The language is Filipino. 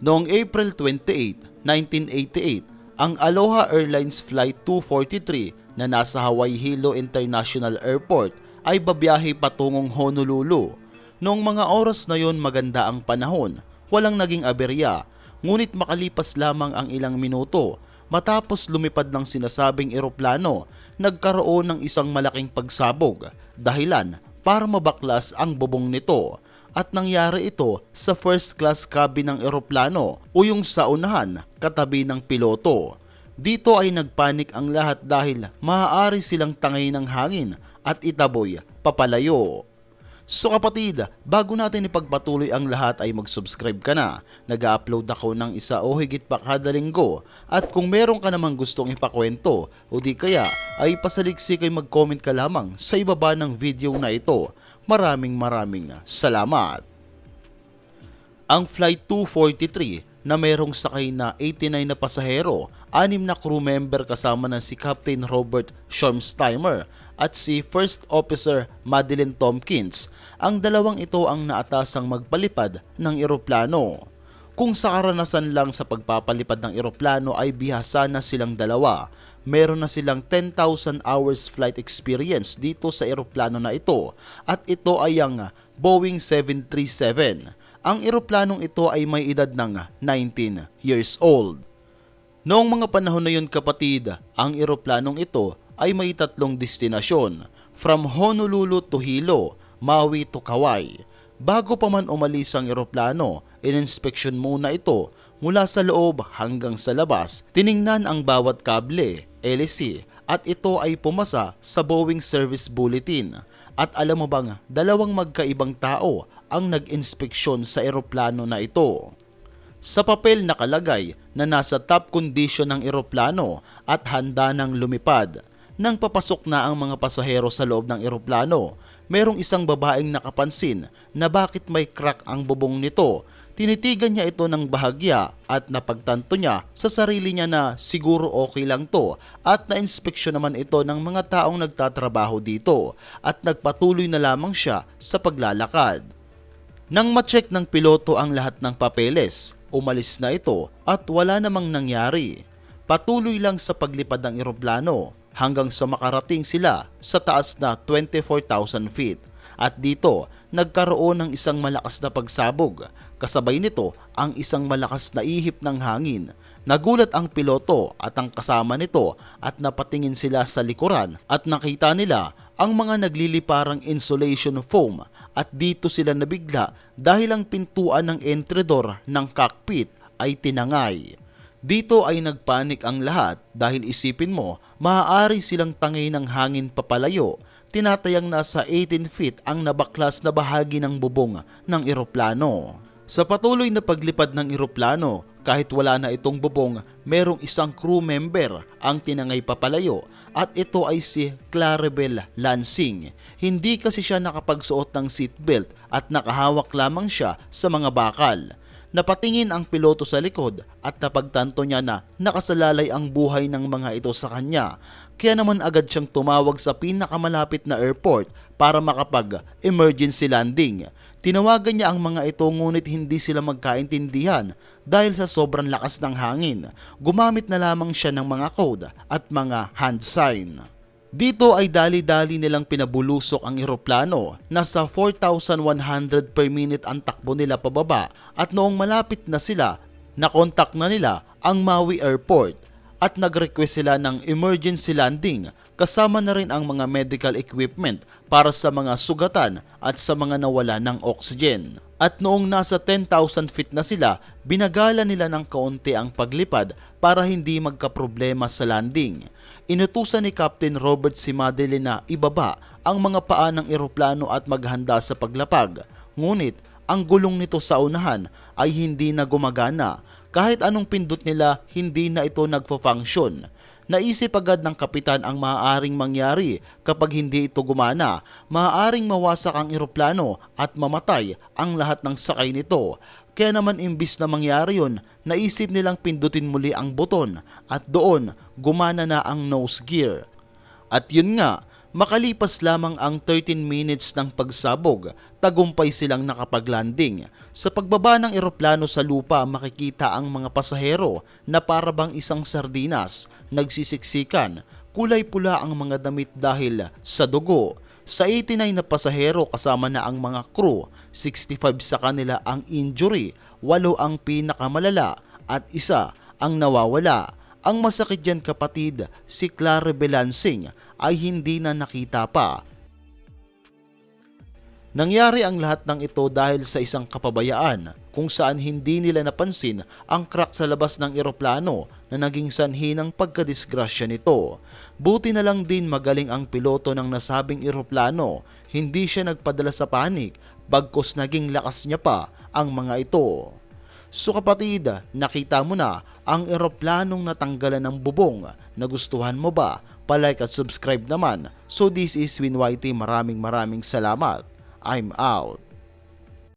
Noong April 28, 1988, ang Aloha Airlines Flight 243 na nasa Hawaii Hilo International Airport ay babiyahe patungong Honolulu. Noong mga oras na yon maganda ang panahon, walang naging aberya, ngunit makalipas lamang ang ilang minuto matapos lumipad ng sinasabing eroplano, nagkaroon ng isang malaking pagsabog dahilan para mabaklas ang bubong nito at nangyari ito sa first class cabin ng eroplano o yung sa unahan katabi ng piloto. Dito ay nagpanik ang lahat dahil maaari silang tangay ng hangin at itaboy papalayo. So kapatid, bago natin ipagpatuloy ang lahat ay mag-subscribe ka na. Nag-upload ako ng isa o higit pa kada linggo. At kung meron ka namang gustong ipakwento o di kaya ay pasaliksik ay mag-comment ka lamang sa ibaba ng video na ito. Maraming maraming salamat. Ang Flight 243 na merong sakay na 89 na pasahero, anim na crew member kasama na si Captain Robert Schormsteimer at si First Officer Madeline Tompkins. Ang dalawang ito ang naatasang magpalipad ng eroplano. Kung sa karanasan lang sa pagpapalipad ng eroplano ay bihasa na silang dalawa, meron na silang 10,000 hours flight experience dito sa eroplano na ito at ito ay ang Boeing 737. Ang eroplanong ito ay may edad ng 19 years old. Noong mga panahon na yun kapatid, ang eroplanong ito ay may tatlong destinasyon, from Honolulu to Hilo, Maui to Kauai. Bago pa man umalis ang eroplano, ininspeksyon muna ito mula sa loob hanggang sa labas. Tiningnan ang bawat kable, LC, at ito ay pumasa sa Boeing Service Bulletin. At alam mo bang dalawang magkaibang tao ang nag-inspeksyon sa eroplano na ito? Sa papel nakalagay na nasa top condition ng eroplano at handa ng lumipad. Nang papasok na ang mga pasahero sa loob ng eroplano, merong isang babaeng nakapansin na bakit may crack ang bubong nito. Tinitigan niya ito ng bahagya at napagtanto niya sa sarili niya na siguro okay lang to at na-inspeksyon naman ito ng mga taong nagtatrabaho dito at nagpatuloy na lamang siya sa paglalakad. Nang ma-check ng piloto ang lahat ng papeles, umalis na ito at wala namang nangyari. Patuloy lang sa paglipad ng eroplano hanggang sa makarating sila sa taas na 24,000 feet. At dito, nagkaroon ng isang malakas na pagsabog. Kasabay nito ang isang malakas na ihip ng hangin. Nagulat ang piloto at ang kasama nito at napatingin sila sa likuran at nakita nila ang mga nagliliparang insulation foam at dito sila nabigla dahil ang pintuan ng entry door ng cockpit ay tinangay. Dito ay nagpanik ang lahat dahil isipin mo, maaari silang tangay ng hangin papalayo. Tinatayang nasa 18 feet ang nabaklas na bahagi ng bubong ng eroplano. Sa patuloy na paglipad ng eroplano, kahit wala na itong bubong, merong isang crew member ang tinangay papalayo at ito ay si Claribel Lansing. Hindi kasi siya nakapagsuot ng seatbelt at nakahawak lamang siya sa mga bakal. Napatingin ang piloto sa likod at napagtanto niya na nakasalalay ang buhay ng mga ito sa kanya. Kaya naman agad siyang tumawag sa pinakamalapit na airport para makapag-emergency landing. Tinawagan niya ang mga ito ngunit hindi sila magkaintindihan dahil sa sobrang lakas ng hangin. Gumamit na lamang siya ng mga code at mga hand sign. Dito ay dali-dali nilang pinabulusok ang eroplano. Nasa 4,100 per minute ang takbo nila pababa at noong malapit na sila, nakontak na nila ang Maui Airport at nag-request sila ng emergency landing kasama na rin ang mga medical equipment para sa mga sugatan at sa mga nawala ng oxygen. At noong nasa 10,000 feet na sila, binagala nila ng kaunti ang paglipad para hindi magkaproblema sa landing. Inutusan ni Captain Robert si Madeline na ibaba ang mga paa ng eroplano at maghanda sa paglapag. Ngunit ang gulong nito sa unahan ay hindi na gumagana. Kahit anong pindot nila, hindi na ito nagpo-function. Naisip agad ng kapitan ang maaaring mangyari kapag hindi ito gumana. Maaaring mawasak ang eroplano at mamatay ang lahat ng sakay nito. Kaya naman imbis na mangyari yun, naisip nilang pindutin muli ang buton at doon gumana na ang nose gear. At yun nga, Makalipas lamang ang 13 minutes ng pagsabog, tagumpay silang nakapaglanding. Sa pagbaba ng eroplano sa lupa, makikita ang mga pasahero na parabang isang sardinas, nagsisiksikan, kulay pula ang mga damit dahil sa dugo. Sa 89 na pasahero kasama na ang mga crew, 65 sa kanila ang injury, 8 ang pinakamalala at isa ang nawawala. Ang masakit dyan kapatid, si Clara Belansing ay hindi na nakita pa. Nangyari ang lahat ng ito dahil sa isang kapabayaan kung saan hindi nila napansin ang crack sa labas ng eroplano na naging sanhi ng pagkadisgrasya nito. Buti na lang din magaling ang piloto ng nasabing eroplano, hindi siya nagpadala sa panik bagkos naging lakas niya pa ang mga ito. So kapatid, nakita mo na ang eroplanong natanggalan ng bubong. Nagustuhan mo ba? Palike at subscribe naman. So this is Winwhitey. Maraming maraming salamat. I'm out.